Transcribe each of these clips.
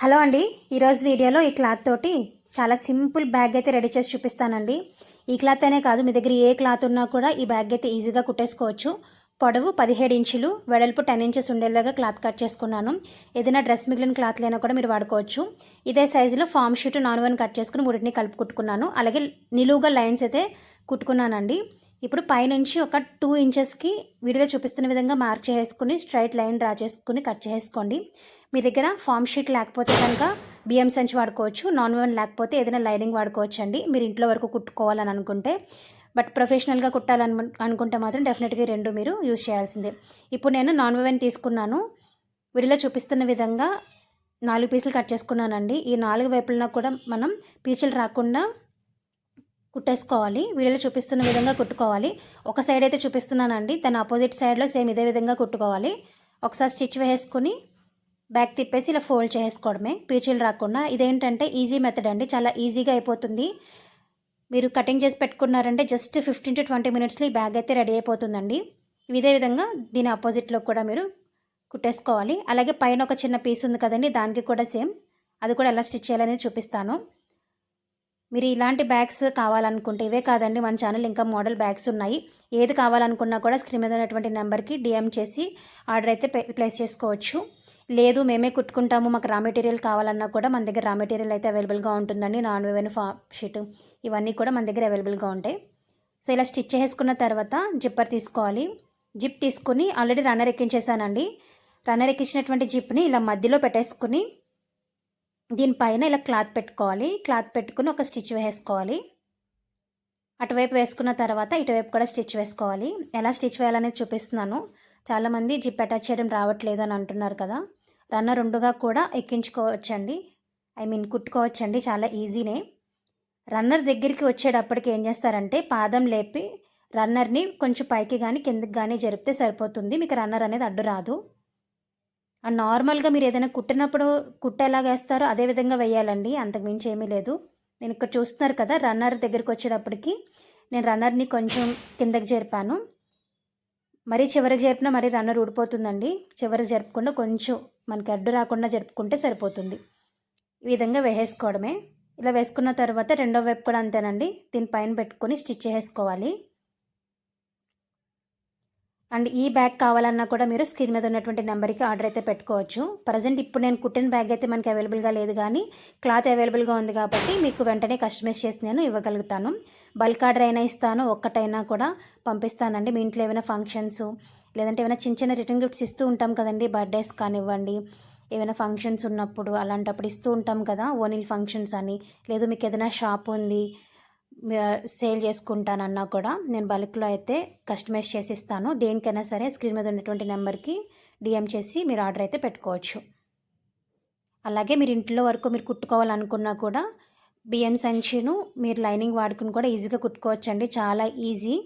Hello అండి. ఈరోజు వీడియోలో ఈ క్లాత్ తోటి చాలా సింపుల్ బ్యాగ్ అయితే రెడీ చేసి చూపిస్తానండి. ఈ క్లాత్ అనే కాదు మీ దగ్గర ఏ క్లాత్ ఉన్నా కూడా ఈ బ్యాగ్ అయితే ఈజీగా కుట్టేసుకోవచ్చు. పొడవు పదిహేడు ఇంచులు వెడల్పు టెన్ ఇంచెస్ ఉండేలాగా క్లాత్ కట్ చేసుకున్నాను. ఏదైనా డ్రెస్ మిగిలిన క్లాత్ లేనా కూడా మీరు వాడుకోవచ్చు. ఇదే సైజులో foam sheet non woven cut చేసుకుని మూడింటిని కలిపి కుట్టుకున్నాను. అలాగే నిలువుగా లైన్స్ అయితే కుట్టుకున్నానండి. ఇప్పుడు పైనుంచి ఒక టూ ఇంచెస్కి వీడియోలో చూపిస్తున్న విధంగా మార్క్ చేసుకుని స్ట్రైట్ లైన్ డ్రా చేసుకుని కట్ చేసుకోండి. మీ దగ్గర ఫామ్ షీట్ లేకపోతే కనుక బియ్యం సంచి వాడుకోవచ్చు నాన్ వన్ లేకపోతే ఏదైనా లైనింగ్ వాడుకోవచ్చు అండి మీరు ఇంట్లో వరకు కుట్టుకోవాలని అనుకుంటే. బట్ ప్రొఫెషనల్గా కుట్టాలని అనుకుంటే మాత్రం డెఫినెట్గా రెండు మీరు యూజ్ చేయాల్సిందే. ఇప్పుడు నేను నాన్ వెవెన్ తీసుకున్నాను. వీడియోలో చూపిస్తున్న విధంగా నాలుగు పీసులు కట్ చేసుకున్నానండి. ఈ నాలుగు వైపులన కూడా మనం పీచులు రాకుండా కుట్టేసుకోవాలి. వీడియోలో చూపిస్తున్న విధంగా కుట్టుకోవాలి. ఒక సైడ్ అయితే చూపిస్తున్నానండి. దాని ఆపోజిట్ సైడ్లో సేమ్ ఇదే విధంగా కుట్టుకోవాలి. ఒకసారి స్టిచ్ వేసుకుని బ్యాక్ తిప్పేసి ఇలా ఫోల్డ్ చేసుకోవడమే. పీచీలు రాకుండా ఇదేంటంటే ఈజీ మెథడ్ అండి. చాలా ఈజీగా అయిపోతుంది. మీరు కటింగ్ చేసి పెట్టుకున్నారంటే జస్ట్ ఫిఫ్టీన్ టు ట్వంటీ మినిట్స్లో ఈ బ్యాగ్ అయితే రెడీ అయిపోతుందండి. ఇదే విధంగా దీని ఆపోజిట్లో కూడా మీరు కుట్టేసుకోవాలి. అలాగే పైన ఒక చిన్న పీస్ ఉంది కదండి దానికి కూడా సేమ్ అది కూడా ఎలా స్టిచ్ చేయాలనేది చూపిస్తాను. మీరు ఇలాంటి బ్యాగ్స్ కావాలనుకుంటే ఇవే కాదండి మన ఛానల్ ఇంకా మోడల్ బ్యాగ్స్ ఉన్నాయి. ఏది కావాలనుకున్నా కూడా స్క్రీన్ మీద ఉన్నటువంటి నెంబర్కి డిఎం చేసి ఆర్డర్ అయితే ప్లేస్ చేసుకోవచ్చు. లేదు మేమే కుట్టుకుంటాము మాకు రా మెటీరియల్ కావాలన్నా కూడా మన దగ్గర రా మెటీరియల్ అయితే అవైలబుల్గా ఉంటుందండి. నాన్ వేవెన్ ఫా షీట్ ఇవన్నీ కూడా మన దగ్గర అవైలబుల్గా ఉంటాయి. సో ఇలా స్టిచ్ చేసుకున్న తర్వాత జిప్పర్ తీసుకోవాలి. జిప్ తీసుకుని ఆల్రెడీ రన్నర్ ఎక్కించేసానండి. రన్నర్ ఎక్కించినటువంటి జిప్ని ఇలా మధ్యలో పెట్టేసుకుని దీనిపైన ఇలా క్లాత్ పెట్టుకోవాలి. క్లాత్ పెట్టుకుని ఒక స్టిచ్ వేసుకోవాలి. అటువైపు వేసుకున్న తర్వాత ఇటువైపు కూడా స్టిచ్ వేసుకోవాలి. ఎలా స్టిచ్ వేయాలనేది చూపిస్తున్నాను. చాలామంది జిప్ అటాచ్ చేయడం రావట్లేదు అని అంటున్నారు కదా. రన్నర్ రెండుగా కూడా ఎక్కించుకోవచ్చండి. I mean కుట్టుకోవచ్చండి. చాలా ఈజీనే. రన్నర్ దగ్గరికి వచ్చేటప్పటికి ఏం చేస్తారంటే పాదం లేపి రన్నర్ని కొంచెం పైకి కానీ కిందకి కానీ జరిపితే సరిపోతుంది. మీకు రన్నర్ అనేది అడ్డు రాదు. అండ్ నార్మల్గా మీరు ఏదైనా కుట్టినప్పుడు కుట్ట ఎలా వేస్తారో అదే విధంగా వేయాలండి. అంతకుమించి ఏమీ లేదు. నేను ఇక్కడ చూస్తున్నారు కదా రన్నర్ దగ్గరికి వచ్చేటప్పటికి నేను రన్నర్ని కొంచెం కిందకి జరిపాను. మరీ చివరికి జరిపినా మరీ రన్నర్ ఊడిపోతుందండి. చివరికి జరుపుకుండా కొంచెం మనకి అడ్డు రాకుండా జరుపుకుంటే సరిపోతుంది. ఈ విధంగా వేసేసుకోవడమే. ఇలా వేసుకున్న తర్వాత రెండో వైపు కూడా అంతేనండి. దీనిపైన పెట్టుకొని స్టిచ్ చేసుకోవాలి అండ్ ఈ బ్యాగ్ కావాలన్నా కూడా మీరు స్క్రీన్ మీద ఉన్నటువంటి నెంబర్కి ఆర్డర్ అయితే పెట్టుకోవచ్చు. ప్రజెంట్ ఇప్పుడు నేను కుట్టిన బ్యాగ్ అయితే మనకి అవైలబుల్గా లేదు కానీ క్లాత్ అవైలబుల్గా ఉంది కాబట్టి మీకు వెంటనే కస్టమైజ్ చేసి నేను ఇవ్వగలుగుతాను. బల్క్ ఆర్డర్ అయినా ఇస్తాను ఒక్కటైనా కూడా పంపిస్తానండి. మీ ఇంట్లో ఏమైనా ఫంక్షన్స్ లేదంటే ఏమైనా చిన్న చిన్న రిటర్న్ గిఫ్ట్స్ ఇస్తూ ఉంటాం కదండి బర్త్డేస్ కానివ్వండి ఏమైనా ఫంక్షన్స్ ఉన్నప్పుడు అలాంటప్పుడు ఇస్తూ ఉంటాం కదా ఓనిల్ ఫంక్షన్స్ అని. లేదు మీకు ఏదైనా షాప్ ఉంది సేల్ చేసుకుంటానన్నా కూడా నేను బల్క్లో అయితే కస్టమైజ్ చేసి ఇస్తాను దేనికైనా సరే స్క్రీన్ మీద ఉన్నటువంటి నెంబర్కి డిఎం చేసి మీరు ఆర్డర్ అయితే పెట్టుకోవచ్చు. అలాగే మీరు ఇంట్లో వరకు మీరు కుట్టుకోవాలనుకున్నా కూడా బియ్యం సంచిను మీరు లైనింగ్ వాడుకుని కూడా ఈజీగా కుట్టుకోవచ్చు అండి చాలా ఈజీ.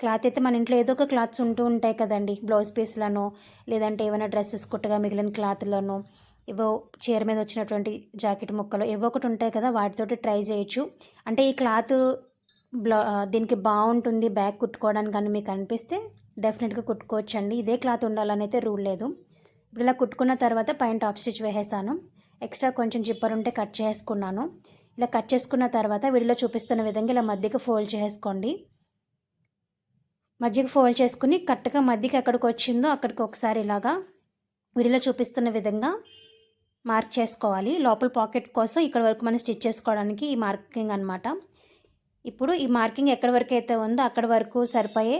క్లాత్ అయితే మన ఇంట్లో ఏదో ఒక క్లాత్స్ ఉంటూ ఉంటాయి కదండి. బ్లౌజ్ పీస్లను లేదంటే ఏమైనా డ్రెస్సెస్ కుట్టగా మిగిలిన క్లాత్లను ఏవో చీర మీద వచ్చినటువంటి జాకెట్ ముక్కలు ఏవో ఒకటి ఉంటాయి కదా వాటితోటి ట్రై చేయొచ్చు. అంటే ఈ క్లాత్ బ్లా దీనికి బాగుంటుంది బ్యాగ్ కుట్టుకోవడానికి కానీ మీకు అనిపిస్తే డెఫినెట్గా కుట్టుకోవచ్చు అండి ఇదే క్లాత్ ఉండాలని అయితే రూల్ లేదు. ఇప్పుడు ఇలా కుట్టుకున్న తర్వాత పైన టాప్ స్టిచ్ వేసేసాను. ఎక్స్ట్రా కొంచెం జిప్పర్ ఉంటే కట్ చేసుకున్నాను. ఇలా కట్ చేసుకున్న తర్వాత వీడిలో చూపిస్తున్న విధంగా ఇలా మధ్యకి ఫోల్డ్ చేసుకోండి. మధ్యకి ఫోల్డ్ చేసుకుని కరెక్ట్గా మధ్యకి ఎక్కడికి వచ్చిందో అక్కడికి ఒకసారి ఇలాగా వీడిలో చూపిస్తున్న విధంగా మార్క్ చేసుకోవాలి. లోపల పాకెట్ కోసం ఇక్కడ వరకు మనం స్టిచ్ చేసుకోవడానికి ఈ మార్కింగ్ అనమాట ఇప్పుడు ఈ మార్కింగ్ ఎక్కడి వరకు అయితే ఉందో అక్కడి వరకు సరిపోయే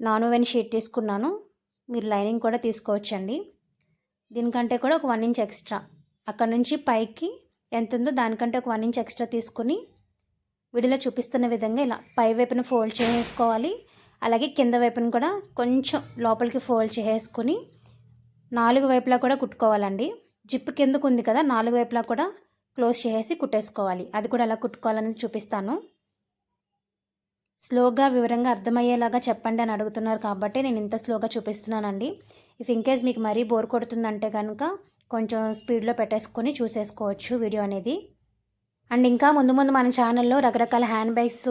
నాన్ ఓవెన్ షీట్ తీసుకున్నాను. మీరు లైనింగ్ కూడా తీసుకోవచ్చండి. దీనికంటే కూడా ఒక వన్ ఇంచ్ ఎక్స్ట్రా. అక్కడ నుంచి పైకి ఎంత ఉందో దానికంటే ఒక వన్ ఇంచ్ ఎక్స్ట్రా తీసుకుని వీడియోలో చూపిస్తున్న విధంగా ఇలా పై వైపున ఫోల్డ్ చేసుకోవాలి అలాగే కింద వైపున కూడా కొంచెం లోపలికి ఫోల్డ్ చేసుకుని నాలుగు వైపులా కూడా కుట్టుకోవాలండి. జిప్ కిందకు ఉంది కదా నాలుగు వైపులా కూడా క్లోజ్ చేసేసి కుట్టేసుకోవాలి. అది కూడా ఎలా కుట్టుకోవాలని చూపిస్తాను. స్లోగా వివరంగా అర్థమయ్యేలాగా చెప్పండి అని అడుగుతున్నారు కాబట్టి నేను ఇంత స్లోగా చూపిస్తున్నానండి. ఇఫ్ ఇన్కేస్ మీకు మరీ బోర్ కొడుతుందంటే కనుక కొంచెం స్పీడ్లో పెట్టేసుకొని చూసేసుకోవచ్చు వీడియో అనేది. అండ్ ఇంకా ముందు ముందు మన ఛానల్లో రకరకాల హ్యాండ్ బ్యాగ్స్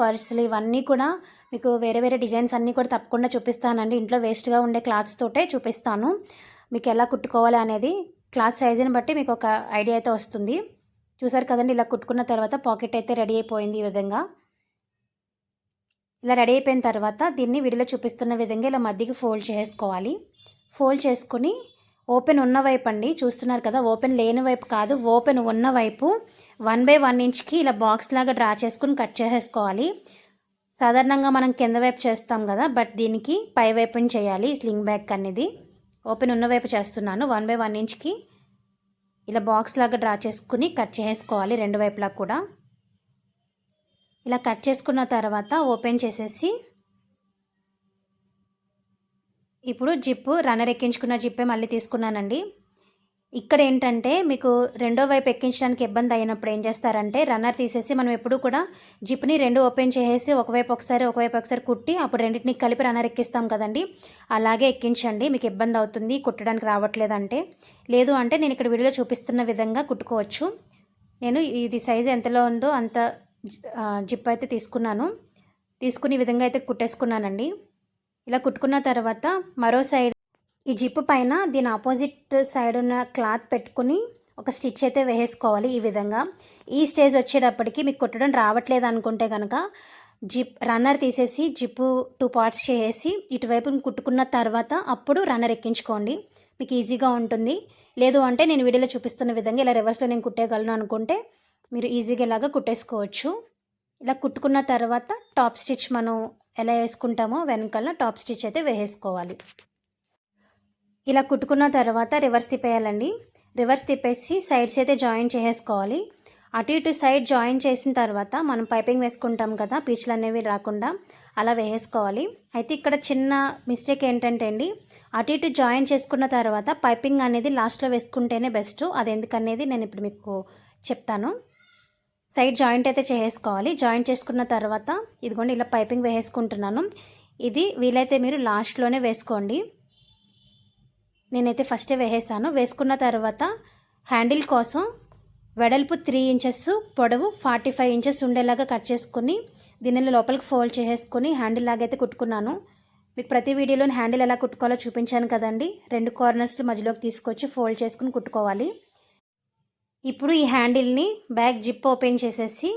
పర్సులు ఇవన్నీ కూడా మీకు వేరే వేరే డిజైన్స్ అన్నీ కూడా తప్పకుండా చూపిస్తానండి. ఇంట్లో వేస్ట్గా ఉండే క్లాత్స్ తోటే చూపిస్తాను. మీకు ఎలా కుట్టుకోవాలి అనేది క్లాత్ సైజుని బట్టి మీకు ఒక ఐడియా అయితే వస్తుంది. చూసారు కదండి ఇలా కుట్టుకున్న తర్వాత పాకెట్ అయితే రెడీ అయిపోయింది ఈ విధంగా. ఇలా రెడీ అయిపోయిన తర్వాత దీన్ని విడిలో చూపిస్తున్న విధంగా ఇలా మధ్యకి ఫోల్డ్ చేసుకోవాలి. ఫోల్డ్ చేసుకుని ఓపెన్ ఉన్న వైపు అండి చూస్తున్నారు కదా ఓపెన్ లేని వైపు కాదు ఓపెన్ ఉన్న వైపు వన్ బై వన్ ఇంచ్కి ఇలా బాక్స్ లాగా డ్రా చేసుకుని కట్ చేసేసుకోవాలి. సాధారణంగా మనం కింద వైపు చేస్తాం కదా బట్ దీనికి పై వైపుని చేయాలి స్లింగ్ బ్యాగ్ అనేది. ఓపెన్ ఉన్న వైపు చేస్తున్నాను. వన్ బై వన్ ఇంచ్కి ఇలా బాక్స్ లాగా డ్రా చేసుకుని కట్ చేసుకోవాలి రెండు వైపులా కూడా. ఇలా కట్ చేసుకున్న తర్వాత ఓపెన్ చేసేసి ఇప్పుడు జిప్పు రన్నర్ ఎక్కించుకున్న జిప్పే మళ్ళీ తీసుకున్నానండి. ఇక్కడ ఏంటంటే మీకు రెండో వైపు ఎక్కించడానికి ఇబ్బంది అయినప్పుడు ఏం చేస్తారంటే రన్నర్ తీసేసి మనం ఎప్పుడు కూడా జిప్ని రెండు ఓపెన్ చేసేసి ఒకవైపు ఒకసారి ఒకవైపు ఒకసారి కుట్టి అప్పుడు రెండింటిని కలిపి రన్నర్ ఎక్కిస్తాం కదండి. అలాగే ఎక్కించండి మీకు ఇబ్బంది అవుతుంది కుట్టడానికి రావట్లేదంటే. లేదు అంటే నేను ఇక్కడ వీడియోలో చూపిస్తున్న విధంగా కుట్టుకోవచ్చు. నేను ఇది సైజు ఎంతలో ఉందో అంత జిప్ అయితే తీసుకున్నాను. తీసుకునే విధంగా అయితే కుట్టేసుకున్నానండి. ఇలా కుట్టుకున్న తర్వాత మరో సైడ్ ఈ జిప్పు పైన దీని ఆపోజిట్ సైడ్ ఉన్న క్లాత్ పెట్టుకుని ఒక స్టిచ్ అయితే వేసుకోవాలి ఈ విధంగా. ఈ స్టేజ్ వచ్చేటప్పటికి మీకు కుట్టడం రావట్లేదు అనుకుంటే కనుక జిప్ రన్నర్ తీసేసి జిప్పు టూ పార్ట్స్ చేసి ఇటువైపు కుట్టుకున్న తర్వాత అప్పుడు రన్నర్ ఎక్కించుకోండి. మీకు ఈజీగా ఉంటుంది. లేదు అంటే నేను వీడియోలో చూపిస్తున్న విధంగా ఇలా రివర్స్లో నేను కుట్టేయగలను అనుకుంటే మీరు ఈజీగా ఇలాగా కుట్టేసుకోవచ్చు. ఇలా కుట్టుకున్న తర్వాత టాప్ స్టిచ్ మనం ఎలా వేసుకుంటామో వెనకాల టాప్ స్టిచ్ అయితే వేసేసుకోవాలి ఇలా కుట్టుకున్న తర్వాత రివర్స్ తిప్పేయాలండి. రివర్స్ తిప్పేసి సైడ్స్ అయితే జాయిన్ చేసేసుకోవాలి. అటు ఇటు సైడ్ జాయిన్ చేసిన తర్వాత మనం పైపింగ్ వేసుకుంటాం కదా పీచులు అనేవి రాకుండా అలా వేసేసుకోవాలి. అయితే ఇక్కడ చిన్న మిస్టేక్ ఏంటంటే అండి అటు ఇటు జాయిన్ చేసుకున్న తర్వాత పైపింగ్ అనేది లాస్ట్లో వేసుకుంటేనే బెస్ట్ అది ఎందుకనేది నేను ఇప్పుడు మీకు చెప్తాను. సైడ్ జాయింట్ అయితే చేసేసుకోవాలి. జాయింట్ చేసుకున్న తర్వాత ఇదిగోండి ఇలా పైపింగ్ వేసేసుకుంటున్నాను. ఇది వీలైతే మీరు లాస్ట్లోనే వేసుకోండి. నేనైతే ఫస్టే వేసేసాను. వేసుకున్న తర్వాత హ్యాండిల్ కోసం వెడల్పు త్రీ ఇంచెస్ పొడవు ఫార్టీ ఫైవ్ ఇంచెస్ ఉండేలాగా కట్ చేసుకుని దీనిలో లోపలికి ఫోల్డ్ చేసేసుకొని హ్యాండిల్ లాగైతే కుట్టుకున్నాను. మీకు ప్రతి వీడియోలో హ్యాండిల్ ఎలా కుట్టుకోవాలో చూపించాను కదండి. రెండు కార్నర్స్ మధ్యలోకి తీసుకొచ్చి ఫోల్డ్ చేసుకుని కుట్టుకోవాలి. ఇప్పుడు ఈ హ్యాండిల్ని బ్యాగ్ జిప్ ఓపెన్ చేసేసి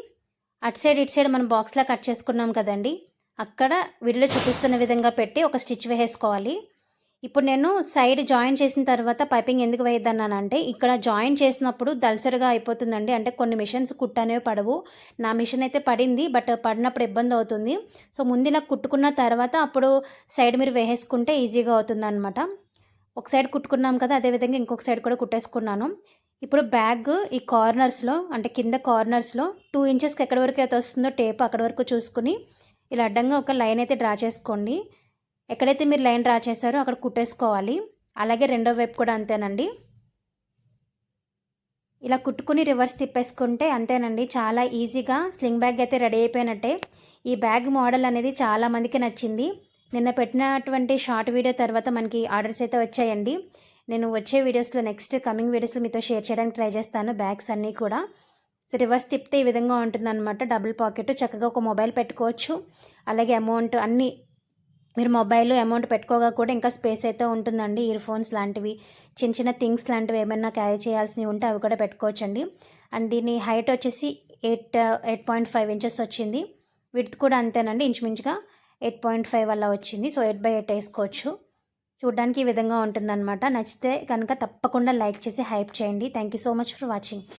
అటు సైడ్ ఇటు సైడ్ మనం బాక్స్లా కట్ చేసుకున్నాం కదండి. అక్కడ వీడియోలో చూపిస్తున్న విధంగా పెట్టి ఒక స్టిచ్ వేసేసుకోవాలి. ఇప్పుడు నేను సైడ్ జాయిన్ చేసిన తర్వాత పైపింగ్ ఎందుకు వేయద్దన్నానంటే ఇక్కడ జాయిన్ చేసినప్పుడు దలసరిగా అయిపోతుందండి. అంటే కొన్ని మిషన్స్ కుట్టనేవి పడవు. నా మిషన్ అయితే పడింది బట్ పడినప్పుడు ఇబ్బంది అవుతుంది. సో ముందు ఇలా కుట్టుకున్న తర్వాత అప్పుడు సైడ్ మీరు వేసేసుకుంటే ఈజీగా అవుతుంది అనమాట ఒక సైడ్ కుట్టుకున్నాం కదా అదేవిధంగా ఇంకొక సైడ్ కూడా కుట్టేసుకున్నాను. ఇప్పుడు బ్యాగ్ ఈ కార్నర్స్లో అంటే కింద కార్నర్స్లో టూ ఇంచెస్కి ఎక్కడి వరకు అయితే వస్తుందో టేప్ అక్కడి వరకు చూసుకుని ఇలా అడ్డంగా ఒక లైన్ అయితే డ్రా చేసుకోండి. ఎక్కడైతే మీరు లైన్ డ్రా చేశారో అక్కడ కుట్టేసుకోవాలి. అలాగే రెండో వైపు కూడా అంతేనండి. ఇలా కుట్టుకుని రివర్స్ తిప్పేసుకుంటే అంతేనండి. చాలా ఈజీగా స్లింగ్ బ్యాగ్ అయితే రెడీ అయిపోయినట్టే. ఈ బ్యాగ్ మోడల్ అనేది చాలామందికి నచ్చింది. నిన్న పెట్టినటువంటి షార్ట్ వీడియో తర్వాత మనకి ఆర్డర్స్ అయితే వచ్చాయండి. నేను వచ్చే వీడియోస్లో నెక్స్ట్ కమింగ్ వీడియోస్లో మీతో షేర్ చేయడానికి ట్రై చేస్తాను బ్యాగ్స్ అన్నీ కూడా. సో రివర్స్ తిప్పితే ఈ విధంగా ఉంటుందన్నమాట. డబుల్ పాకెట్ చక్కగా ఒక మొబైల్ పెట్టుకోవచ్చు. అలాగే అమౌంట్ అన్నీ మీరు మొబైల్లో అమౌంట్ పెట్టుకోగా కూడా ఇంకా స్పేస్ అయితే ఉంటుందండి. ఇయర్ ఫోన్స్ లాంటివి చిన్న చిన్న థింగ్స్ లాంటివి ఏమైనా క్యారీ చేయాల్సినవి ఉంటే అవి కూడా పెట్టుకోవచ్చండి. అండ్ దీని హైట్ వచ్చేసి eight eight point five inches వచ్చింది. విడ్త్ కూడా అంతేనండి ఇంచుమించుగా ఎయిట్ పాయింట్ ఫైవ్ అలా వచ్చింది. సో ఎయిట్ బై ఎయిట్ వేసుకోవచ్చు. చూడడానికి ఈ విధంగా ఉంటుందన్నమాట. నచ్చితే కనుక తప్పకుండా లైక్ చేసి హైప్ చేయండి. Thank you so much for watching.